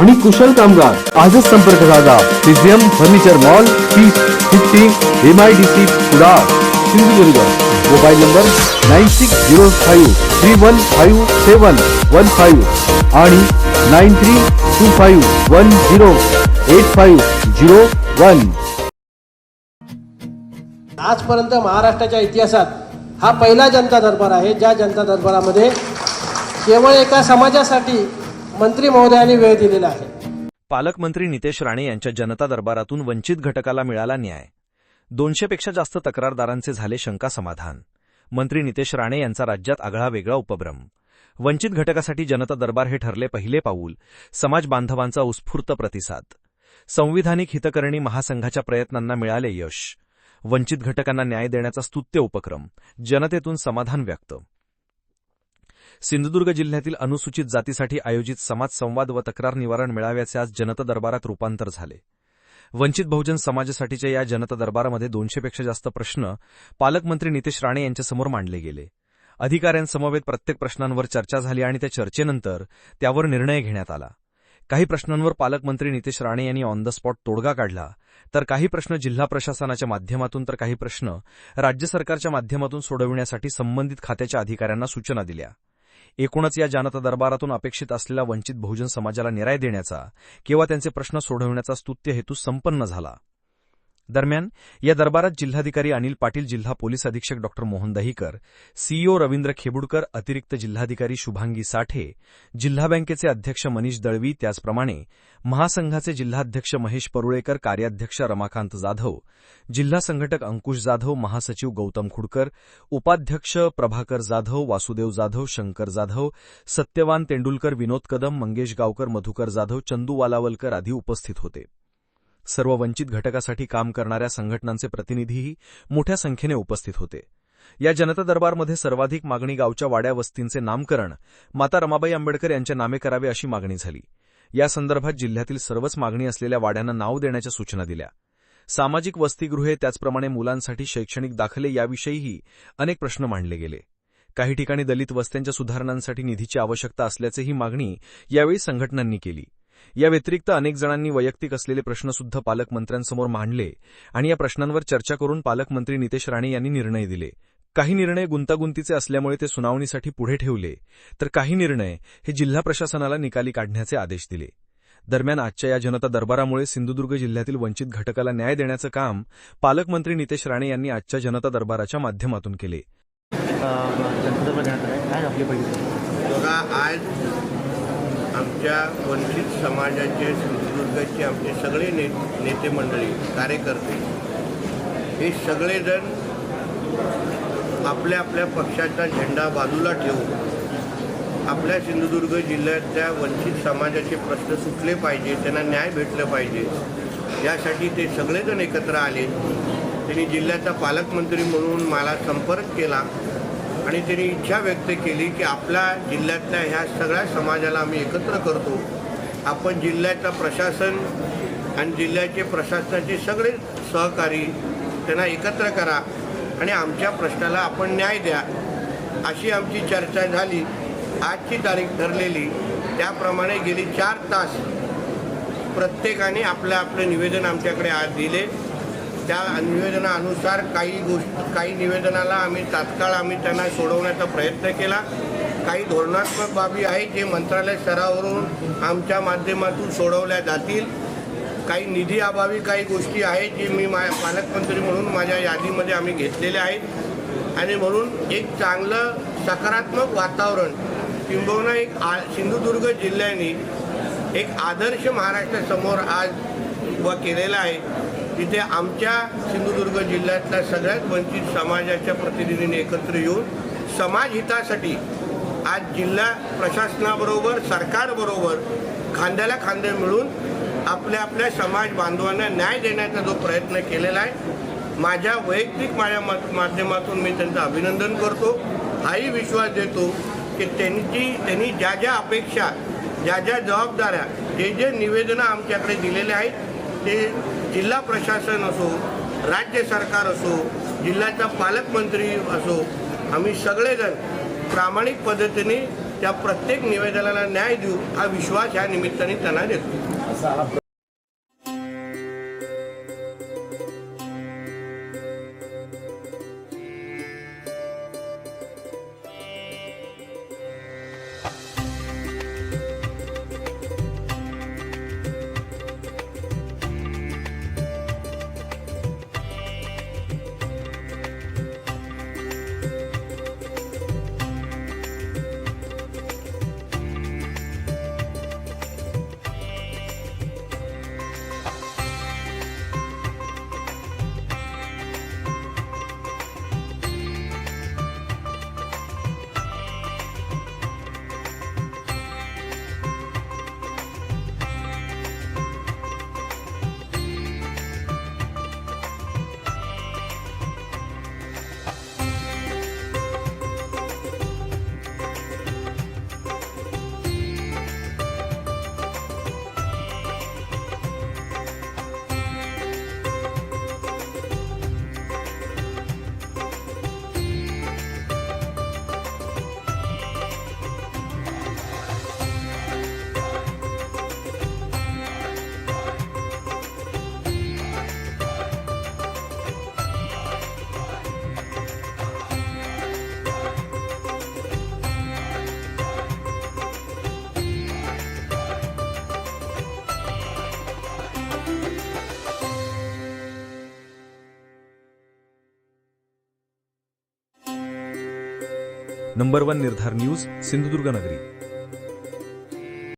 आणि कुशल कामगार. आजच संपर्क साधा. पिझियम furniture mall P fifty M I D C Kudal Sindhudurg. Mobile number nine six zero five three one five seven one five आणि nine three two five one zero eight five zero one. आजपर्यंत महाराष्ट्राच्या इतिहासात हा पहिला जनता दरबार आहे ज्या जनता दरबारामध्ये केवळ एका समाजासाठी मंत्री महोदयांनी वेळ दिलेला आहे. पालकमंत्री नितेश राणे यांच्या जनता दरबारातून वंचित घटकाला मिळाला न्याय. दोनशेपेक्षा जास्त तक्रारदारांचे झाले शंका समाधान. मंत्री नितेश राणे यांचा राज्यात आगळा वेगळा उपक्रम वंचित घटकासाठी जनता दरबार हे ठरले पहिले पाऊल समाज बांधवांचा उत्स्फूर्त प्रतिसाद. संविधानिक हितकरणी महासंघाच्या प्रयत्नांना मिळाले यश. वंचित घटकांना न्याय देण्याचा स्तुत्य उपक्रम जनतेतून समाधान व्यक्त. सिंधुदुर्ग जिल्ह्यातील अनुसूचित जातीसाठी आयोजित समाज संवाद व तक्रार निवारण मेळाव्याचे आज जनता दरबारात रूपांतर झाले. वंचित बहुजन समाजासाठीच्या या जनता दरबारामध्ये दोनशेपेक्षा जास्त प्रश्न पालकमंत्री नितेश राणे यांच्यासमोर मांडले गेले. अधिकाऱ्यांसमवेत प्रत्येक प्रश्नांवर चर्चा झाली आणि त्या चर्चेनंतर त्यावर निर्णय घेण्यात आला. काही प्रश्नांवर पालकमंत्री नितेश राणे यांनी ऑन द स्पॉट तोडगा काढला. तर काही प्रश्न जिल्हा प्रशासनाच्या माध्यमातून तर काही प्रश्न राज्य सरकारच्या माध्यमातून सोडविण्यासाठी संबंधित खात्याच्या अधिकाऱ्यांना सूचना दिल्या. एकूणच या जनता दरबारातून अपेक्षित असलेला वंचित बहुजन समाजाला न्याय देण्याचा किंवा त्यांचे प्रश्न सोडवण्याचा स्तुत्य हेतू संपन्न झाला. दरम्यान या दरबारात जिल्हाधिकारी अनिल पाटील जिल्हा पोलीस अधीक्षक डॉ मोहन दहीकर सीईओ रवींद्र खेबुडकर अतिरिक्त जिल्हाधिकारी शुभांगी साठे जिल्हा बँकेचे अध्यक्ष मनीष दळवी त्याचप्रमाणे महासंघाचे जिल्हाध्यक्ष महेश परुळेकर कार्याध्यक्ष रमाकांत जाधव जिल्हा संघटक अंकुश जाधव महासचिव गौतम खुडकर उपाध्यक्ष प्रभाकर जाधव वासुदेव जाधव शंकर जाधव सत्यवान तेंडुलकर विनोद कदम मंगेश गावकर मधुकर जाधव चंदू वालावलकर आदी उपस्थित होते. सर्व वंचित घटकासाठी काम करणाऱ्या संघटनांचे प्रतिनिधीही मोठ्या संख्येने उपस्थित होते. या जनता दरबारमध्ये सर्वाधिक मागणी गावच्या वाड्या वस्तींचे नामकरण माता रमाबाई आंबेडकर यांच्या नामे करावे अशी मागणी झाली. या संदर्भात जिल्ह्यातील सर्वच मागणी असलेल्या वाड्यांना नाव देण्याच्या सूचना दिल्या. सामाजिक वसतिगृहे त्याचप्रमाणे मुलांसाठी शैक्षणिक दाखले याविषयीही अनेक प्रश्न मांडले गेले. काही ठिकाणी दलित वस्त्यांच्या सुधारणांसाठी निधीची आवश्यकता असल्याचीही मागणी यावेळी संघटनांनी केली. या व्यतिरिक्त अनेक जणांनी वैयक्तिक असलेले प्रश्नसुद्धा पालकमंत्र्यांसमोर मांडले आणि या प्रश्नांवर चर्चा करून पालकमंत्री नितेश राणे यांनी निर्णय दिले. काही निर्णय गुंतागुंतीचे असल्यामुळे ते सुनावणीसाठी पुढे ठेवले. तर काही निर्णय हे जिल्हा प्रशासनाला निकाली काढण्याचे आदेश दिले. दरम्यान आजच्या या जनता दरबारामुळे सिंधुदुर्ग जिल्ह्यातील वंचित घटकाला न्याय देण्याचं काम पालकमंत्री नितेश राणे यांनी आजच्या जनता दरबाराच्या माध्यमातून केले. जनता देण्यात आलं काय आपली पहिली बघा आज आमच्या वंचित समाजाचे सिंधुदुर्गाचे आमचे सगळे ने नेते मंडळी कार्यकर्ते हे सगळेजण आपल्या आपल्या पक्षाचा झेंडा बाजूला ठेवून आपल्या सिंधुदुर्ग जिल्ह्यातल्या वंचित समाजाचे प्रश्न सुटले पाहिजे त्यांना न्याय भेटलं पाहिजे यासाठी ते सगळेजण एकत्र आले. त्यांनी जिल्ह्याचा पालकमंत्री म्हणून मला संपर्क केला. आणि त्यांनी इच्छा व्यक्त केली की आपल्या जिल्ह्यातल्या ह्या सगळ्या समाजाला आम्ही एकत्र करतो. आपण जिल्ह्याचं प्रशासन आणि जिल्ह्याचे प्रशासनाचे सगळे सहकारी त्यांना एकत्र करा आणि आमच्या प्रश्नाला आपण न्याय द्या अशी आमची चर्चा झाली. आजची तारीख ठरलेली त्याप्रमाणे गेली चार तास प्रत्येकाने आपलं आपलं निवेदन आमच्याकडे आज दिले. त्या निवेदनानुसार काही गोष्ट काही निवेदनाला आम्ही तात्काळ आम्ही त्यांना सोडवण्याचा प्रयत्न केला. काही धोरणात्मक बाबी आहेत जे मंत्रालय स्तरावरून आमच्या माध्यमातून सोडवल्या जातील. काही निधी अभावी काही गोष्टी आहेत जी मी मा पालकमंत्री म्हणून माझ्या यादीमध्ये आम्ही घेतलेल्या आहेत. आणि म्हणून एक चांगलं सकारात्मक वातावरण किंबहुना एक आ सिंधुदुर्ग जिल्ह्याने एक आदर्श महाराष्ट्रासमोर आज उभा केलेला आहे. तिथे आमच्या सिंधुदुर्ग जिल्ह्यातल्या सगळ्यात वंचित समाजाच्या प्रतिनिधींनी एकत्र येऊन समाजहितासाठी आज जिल्हा प्रशासनाबरोबर सरकारबरोबर खांद्याला खांदे मिळून आपल्या आपल्या समाज बांधवांना न्याय देण्याचा जो प्रयत्न केलेला आहे माझ्या वैयक्तिक माझ्या माध्यमातून मी त्यांचं अभिनंदन करतो. हाही विश्वास देतो की त्यांची त्यांनी ज्या ज्या अपेक्षा ज्या ज्या जबाबदाऱ्या जे जे निवेदनं आमच्याकडे दिलेले आहेत ते जिल्हा प्रशासन असो राज्य सरकार असो जिल्ह्याचा पालकमंत्री असो आम्ही सगळेजण प्रामाणिक पद्धतीने त्या प्रत्येक निवेदनाला न्याय देऊ हा विश्वास ह्या निमित्ताने त्यांना देतो. Number one Nirdhar news Sindhudurg Nagari.